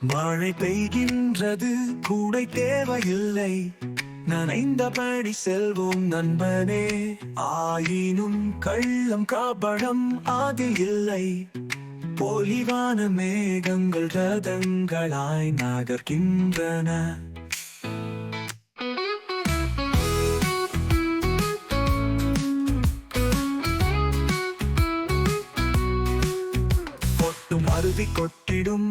மழை பெய்கின்றது. கூடை தேவையில்லை. நனைந்தபடி செல்வோம் நண்பனே. ஆயினும் கள்ளம் காபடம் அது இல்லை. பொலிவான மேகங்கள் ரதங்களாய் நகர்கின்றன. அருவி கொட்டிடும்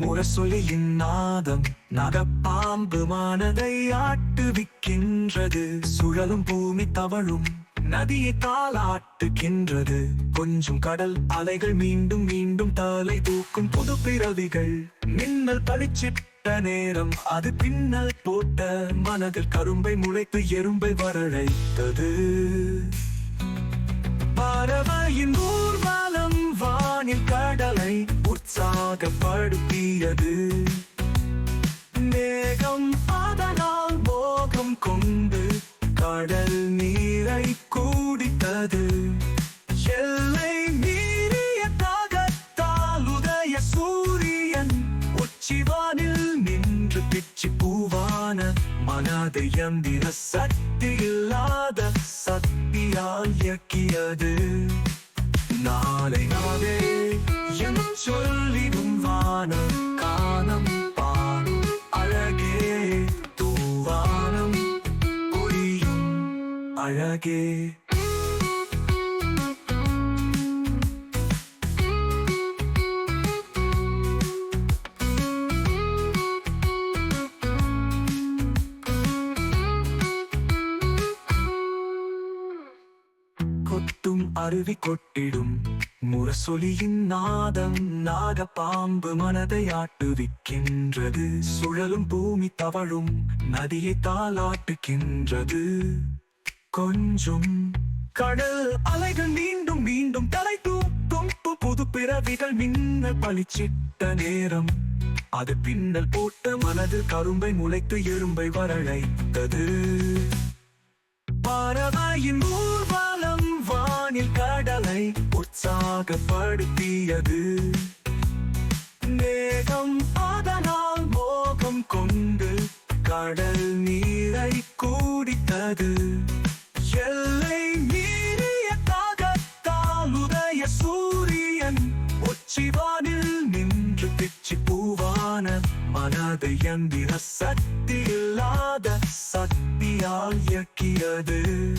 முரசொலியின் நாதம் நகப்பாம்பு மானதை ஆட்டுவிக்கின்றது. சுழலும் பூமி தவழும் நதியை தாளாட்டுகின்றது. கொஞ்சம் கடல் அலைகள் மீண்டும் மீண்டும் தலை தூக்கும் புது பிறவிகள் மின்னல் பளிச்சிட்ட நேரம் அது பின்னல் போட்ட மனதில் கரும்பை முளைத்து எறும்பை வரழைத்தது. பறவையின் படுத்தியது மேகம் அதனால் மோகம் கொண்டு கடல் நீரை கூடித்தது எல்லை மீறிய தாகத்தால் உதய சூரியன் உச்சிவானில் நின்று பிச்சி பூவான மனதை எந்திர சக்தி இல்லாத சக்தியால் இயக்கியது. நாளை நாளே என் சொல்லிடும் வானம் காணம் பாடும் அழகே தூவானம் பொழியும் அழகே. கொட்டும் அருவி கொட்டிடும். முரசொலியின் நாதம் நாகப்பாம்பு மனதை ஆட்டுவிக்கின்றது. சுழலும் பூமி தவழும் நதியை தாளாட்டுகின்றது கொஞ்சம் கடல் அலைகள் மீண்டும் மீண்டும் தலை தூக்கும். புது பிறவிகள் மின்னல் பளிச்சிட்ட நேரம். அது பின்னல் போட்ட மனது கரும்பை முளைத்து எறும்பை வரழைத்தது. பறவையின் ஊர்வலம் வானில் கடலை உற்சாகப்படுத்தியது. மேகம் அதனால் மோகம் கொண்டு கடல் நீரை கூடித்தது. எல்லை மீறிய தாகத்தால் உதய சூரியன் உச்சிவானில் நின்று பிச்சி பூவான மனது எந்திர சக்தி இல்லாத சக்தியால் இயக்கியது.